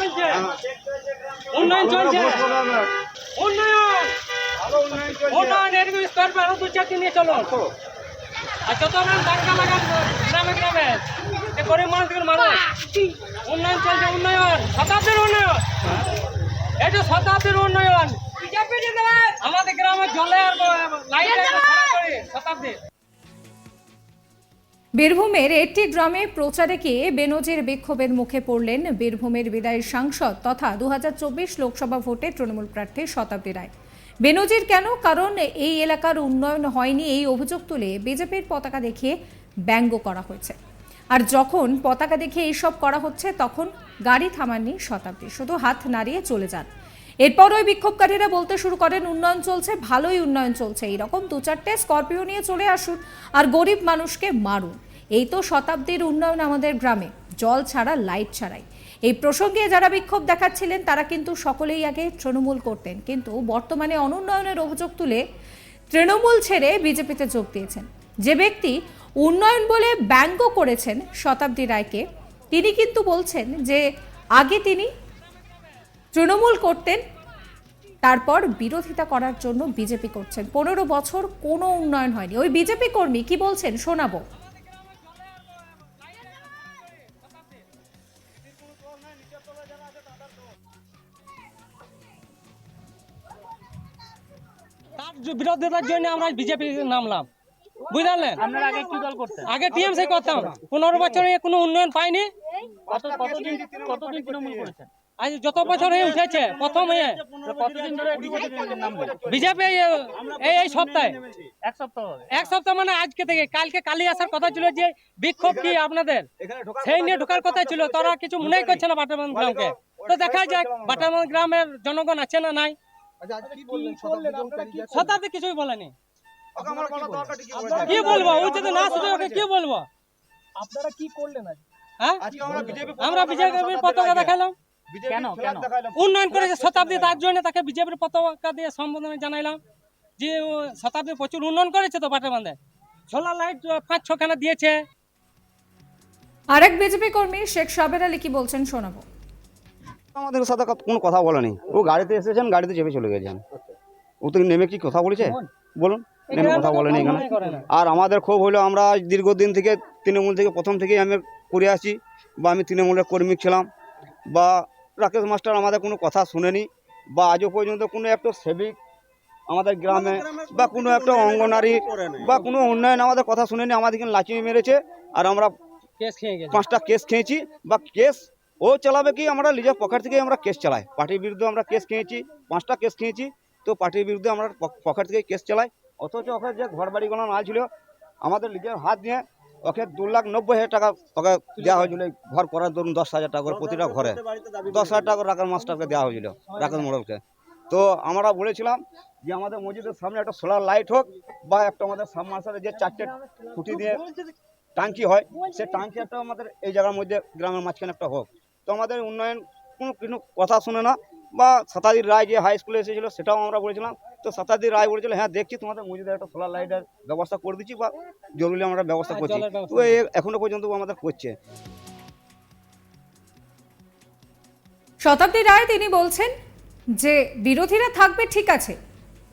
চলছে। উন্নয়ন চলছে। উন্নয়ন। উন্নয়ন এরকম স্তর আরও দু চারটি নিয়ে চলো। আর যত নাম দাঙ্গা লাগান গ্রামে গ্রামে। এ গরিব মানুষদের মানুষ। উন্নয়ন চলছে উন্নয়ন। শতাব্দীর উন্নয়ন। এটা শতাব্দীর উন্নয়ন। আমাদের গ্রামে জলে আর লাইট শতাব্দী। বীরভূমের একটি গ্রামে প্রচারে গিয়ে বেনজির বিক্ষোভের মুখে পড়লেন বীরভূমের বিদায়ী সাংসদ তথা দুহাজার চব্বিশ লোকসভা ভোটে তৃণমূল প্রার্থী শতাব্দী রায়। বেনজির কেন? কারণ এই এলাকার উন্নয়ন হয়নি এই অভিযোগ তুলে বিজেপির পতাকা দেখিয়ে ব্যঙ্গ করা হয়েছে। আর যখন পতাকা দেখিয়ে এইসব করা হচ্ছে, তখন গাড়ি থামাননি শতাব্দী। শুধু হাত নাড়িয়ে চলে যান। এরপর ওই বিক্ষোভকারীরা বলতে শুরু করেন, উন্নয়ন চলছে, ভালোই উন্নয়ন চলছে। এইরকম দু চারটে স্করপিও নিয়ে চলে আসুন আর গরিব মানুষকে মারুন। এই তো শতাব্দীর উন্নয়ন আমাদের গ্রামে। জল ছাড়া, লাইট ছাড়াই। এই প্রসঙ্গে যারা বিক্ষোভ দেখাচ্ছিলেন, তারা কিন্তু সকলেই আগে তৃণমূল করতেন। কিন্তু বর্তমানে অনুন্নয়নের অভিযোগ তুলে তৃণমূল ছেড়ে বিজেপিতে যোগ দিয়েছেন। যে ব্যক্তি উন্নয়ন বলে ব্যঙ্গ করেছেন শতাব্দী রায়কে, তিনি কিন্তু বলছেন যে আগে তিনি তৃণমূল করতেন, তারপর বিরোধিতা করার জন্য বিজেপি করছেন। পনেরো বছর কোনো উন্নয়ন হয়নি। ওই বিজেপি কর্মী কি বলছেন? শোনাবো। তার বিরোধিতার জন্য আমরা বিজেপি নামলাম। বুঝলেন? আগে কি দল করতেন? আগে টিএমসি করতাম। পনেরো বছরে কোনো উন্নয়ন পাইনি। আজ যত বছর হয়ে উঠেছে প্রথম হয়ে বিজেপি এই এই সপ্তাহে। এক সপ্তাহ এক সপ্তাহ মানে আজকে থেকে। কালকে কালি আসার কথা ছিল যে বিক্ষোভ কি আপনাদের? সেই নিয়ে ঢোকার কথা ছিল। তারা কিছু মনেই করছে না বাটামান গ্রামকে। তো দেখা যাক বাটামান গ্রামের জনগণ আছে না নাই? শতাব্দী কিছুই বলেনি। কি বলব? ওই যদি না শুধু ওকে কি বলব? আপনারা কি করলেন আজ? হ্যাঁ? আমরা বিজেপির পতাকা দেখালাম। কেন? কেন? উন্নয়ন করেছে শতাব্দী তার জন্য তাকে বিজেপির পতাকা দিয়ে সম্বোধনা জানাইলাম। যে ও শতাব্দী প্রচুর উন্নয়ন করেছে তো বাটাবান্ধে সোলার লাইট পাঁচ ছখানা দিয়েছে। আরেক বিজেপি কর্মী শেখ সাবের আলী কি বলছেন শোনাবো। আমাদের সাথে কোনো কথা বলেনি। ও গাড়িতে এসেছেন গাড়িতে চেপে চলে গেছেন। ও তো নেমে কি কথা বলেছে? বলুন। নেমে কথা বলেনি এখানে। আর আমাদের ক্ষোভ হলো আমরা দীর্ঘদিন থেকে তৃণমূল থেকে প্রথম থেকেই আমি করে আসি বা আমি তৃণমূলের কর্মী ছিলাম বা রাকেশ মাস্টার আমাদের কোনো কথা শুনেনি বা আজও পর্যন্ত কোনো একটা সেবিক আমাদের গ্রামে বা কোনো একটা অঙ্গনারী বা কোনো উন্নয়ন আমাদের কথা শুনেনি আমাদেরকে লাচিয়ে মেরেছে আর আমরা কেস খেয়ে পাঁচটা কেস খেয়েছি বা কেস ও চালাবে কি আমরা নিজের পকেট থেকে আমরা কেস চালাই। পার্টির বিরুদ্ধে আমরা কেস খেয়েছি পাঁচটা কেস খেয়েছি তো পার্টির বিরুদ্ধে আমরা পক- পকেট থেকে কেস চালাই। অথচ ওকে যে ঘর বাড়িগুলো না ছিল, আমাদের নিজের হাত দিয়ে ওকে দু লাখ নব্বই হাজার টাকা ওকে দেওয়া হয়েছিল। ঘর করার ধরুন দশ হাজার টাকা করে প্রতিটা ঘরে। দশ হাজার টাকা রাকেশ মাস্টারকে দেওয়া হয়েছিল রাকেশ মোড়লকে। তো আমরা বলেছিলাম যে আমাদের মসজিদের সামনে একটা সোলার লাইট হোক বা একটা আমাদের সাবমার্সালের যে চারটে খুঁটি দিয়ে টাঙ্কি হয়, সে টাঙ্কি একটা আমাদের এই জায়গার মধ্যে গ্রামের মাঝখানে একটা হোক। তো আমাদের উন্নয়ন কোনো কোনো কথা শুনে না বা শতাদির রায় যে হাই স্কুলে এসেছিল সেটাও আমরা বলেছিলাম। তো শতাদির রায় বলেছিল হ্যাঁ দেখছি তোমাদের মসজিদে একটা সোলার লাইটের ব্যবস্থা করে দিচ্ছি বা জরুরি আমরা ব্যবস্থা হ্যাঁ, করছি। তো এখনও পর্যন্ত আমাদের করছে। শতাব্দী রায় তিনি বলছেন যে বিরোধীরা থাকবে ঠিক আছে।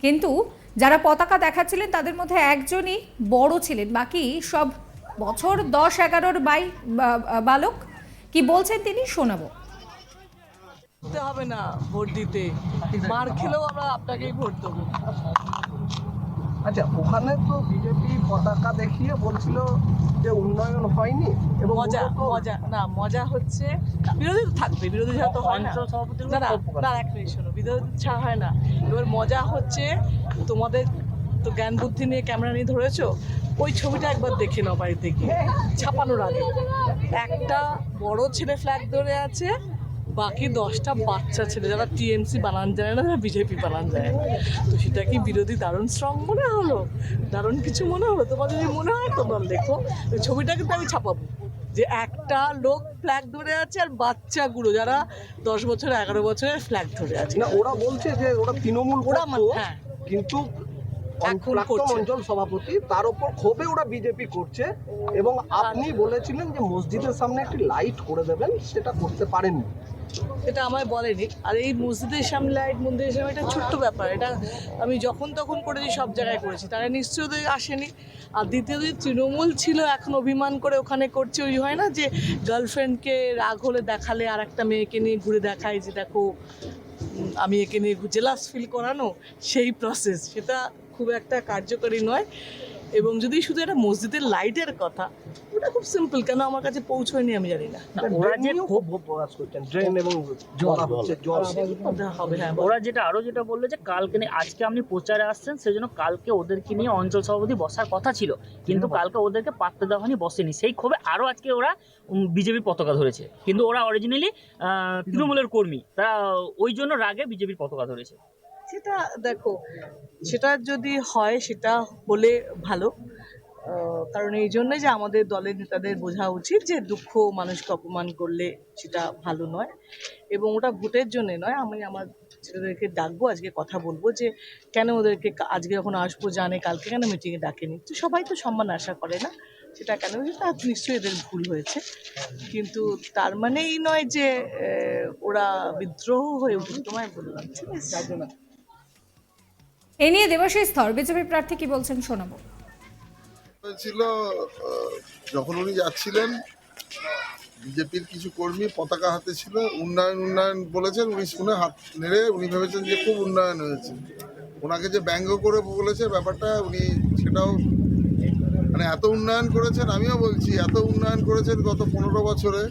কিন্তু যারা পতাকা দেখাচ্ছিলেন তাদের মধ্যে একজনই বড় ছিলেন। বাকি সব বছর দশ এগারোর বাই বা- বালক কি বলছেন তিনি শোনাবো। দিতে হবে না ভোট দিতে। মার খেলেও আমরা আপনাকেই ভোট দেবো। আচ্ছা ওখানে তো বিজেপি পতাকা দেখিয়ে বলছিল যে উন্নয়ন হয়নি এবং মজা মজা না মজা হচ্ছে বিরোধী তো থাকবে বিরোধী ছাড়া তো হয় না। না না এক মিনিট শোনো বিরোধী ছাড়া হয় না। এবার মজা হচ্ছে তোমাদের তো জ্ঞান বুদ্ধি নিয়ে ক্যামেরা নিয়ে ধরেছো ওই ছবিটা একবার দেখে নাও বাড়িতে গিয়ে ছাপানোর আগে। একটা বড় ছেলে ফ্ল্যাগ ধরে আছে বাকি দশটা বাচ্চা ছেলে যারা টিএমসি বানান যায় না যারা বিজেপি বানান যায় না। তো সেটা কি বিরোধী দারুণ স্ট্রং মনে হলো? দারুণ কিছু মনে হলো? তোমার যদি মনে হয় তোমরা দেখো। ছবিটা কিন্তু আমি ছাপাবো। যে একটা লোক ফ্ল্যাগ ধরে আছে আর বাচ্চাগুলো যারা দশ বছর এগারো বছরের ফ্ল্যাগ ধরে আছে। না ওরা বলছে যে ওরা তৃণমূল ওরা মানে- হ্যাঁ। কিন্তু এখন অঞ্চল সভাপতি তার উপর ক্ষোভে ওরা বিজেপি করছে এবং আপনি বলেছিলেন যে মসজিদের সামনে একটি লাইট করে দেবেন সেটা করতে পারেননি। এটা আমায় বলেনি। আর এই মসজিদের সামনে লাইট মন্দিরের সামনে এটা ছোট্ট ব্যাপার। এটা আমি যখন তখন করেছি, সব জায়গায় করেছি। তারা নিশ্চয়ই আসেনি। আর দ্বিতীয়ত তৃণমূল ছিল, এখন অভিমান করে ওখানে করছে। ওই হয় না যে গার্লফ্রেন্ডকে রাগ হলে দেখালে আর একটা মেয়েকে নিয়ে ঘুরে দেখায় যে, দেখো, আমি একে নিয়ে জেলাস ফিল করানো। সেই প্রসেস সেটা খুব একটা কার্যকরী নয়। এবং যদি শুধু একটা মসজিদের লাইটের কথা ওটা খুব সিম্পল কেন আমার কাছে পৌঁছয়নি আমি জানি না। না, ওরা যে খুব প্রকাশ করছেন ড্রেন এবং বলা। হচ্ছে জল হবে হ্যাঁ ওরা যেটা আরও যেটা বলল যে কালকে নিয়ে- আজকে আপনি প্রচারে আসছেন সেজন্য কালকে ওদেরকে নিয়ে অঞ্চল সভাপতি বসার কথা ছিল কিন্তু কালকে ওদেরকে পাত্তা দেওয়া হয়নি বসেনি। সেই ক্ষোভে আরও আজকে ওরা বিজেপির পতাকা ধরেছে। কিন্তু ওরা অরিজিনালি তৃণমূলের কর্মী তারা ওই জন্য রাগে বিজেপির পতাকা ধরেছে। সেটা দেখো, সেটা যদি হয় সেটা হলে ভালো। কারণ এই জন্য যে আমাদের দলের নেতাদের বোঝা উচিত যে দুঃখ মানুষকে অপমান করলে সেটা ভালো নয়। এবং ওটা ভোটের জন্য নয়। আমি আমার ছেলেদেরকে ডাকবো, আজকে কথা বলব যে কেন ওদেরকে আজকে যখন আসব, জানে কালকে কেন মিটিংয়ে ডাকেনি? তো সবাই তো সম্মান আশা করে না। সেটা কেন সেটা নিশ্চয়ই এদের ভুল হয়েছে। কিন্তু তার মানে এই নয় যে ওরা বিদ্রোহ হয়ে উঠবে তোমায় বললাম, ঠিক আছে? এ নিয়ে দেবাশিস স্থর বিজেপি প্রার্থী কি বলছেন শোনাবো। আহ, যখন উনি যাচ্ছিলেন বিজেপির কিছু কর্মী পতাকা হাতে ছিল উন্নয়ন উন্নয়ন বলেছেন উনি শুনে হাত নেড়ে উনি ভেবেছেন যে খুব উন্নয়ন হয়েছে। ওনাকে যে ব্যঙ্গ করে বলেছে ব্যাপারটা উনি সেটাও মানে এত উন্নয়ন করেছেন আমিও বলছি এত উন্নয়ন করেছেন গত পনেরো বছরে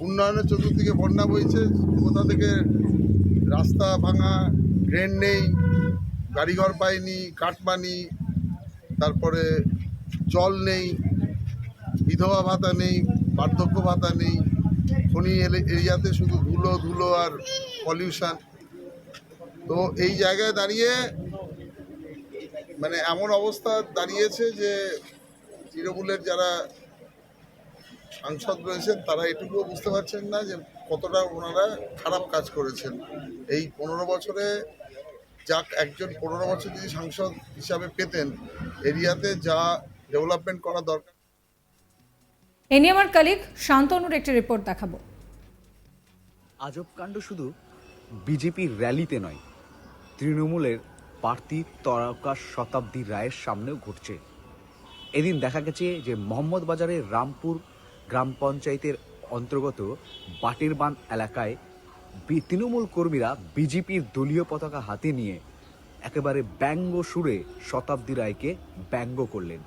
উন্নয়নের চতুর্দিকে বন্যা বইছে কোথা থেকে রাস্তা ভাঙা ড্রেন নেই গাড়িঘর পায়নি কাটমানি তারপরে জল নেই, বিধবা ভাতা নেই, বার্ধক্য ভাতা নেই, খনি এরিয়াতে শুধু ধুলো ধুলো আর পলিউশন তো এই জায়গায় দাঁড়িয়ে মানে এমন অবস্থা দাঁড়িয়েছে যে তৃণমূলের যারা সাংসদ রয়েছেন, তারা এটুকুও বুঝতে পারছেন না যে কতটা ওনারা খারাপ কাজ করেছেন। এই পনেরো বছরে যাক একজন পনেরো বছর যদি সাংসদ হিসাবে পেতেন এরিয়াতে যা ডেভেলপমেন্ট করা দরকার। এ নিয়ে আমার কালিক শান্তনুর একটি রিপোর্ট দেখাবো। আজব কাণ্ড শুধু বিজেপির র্যালিতে নয় তৃণমূলের প্রার্থী তরকা শতাব্দী রায়ের সামনেও ঘটছে। এদিন দেখা গেছে যে মোহাম্মদ বাজারের রামপুর গ্রাম পঞ্চায়েতের অন্তর্গত বাটিরবান এলাকায় তৃণমূল কর্মীরা বিজেপির দলীয় পতাকা হাতে নিয়ে একেবারে ব্যঙ্গ সুরে শতাব্দী রায়কে ব্যঙ্গ করলেন।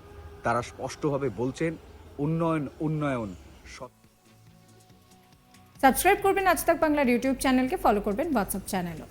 তারা স্পষ্টভাবে বলছেন, উন্নয়ন উন্নয়ন সাবস্ক্রাইব করবেন আজ তাক বাংলার ইউটিউব চ্যানেলকে ফলো করবেন হোয়াটসঅ্যাপ চ্যানেলও।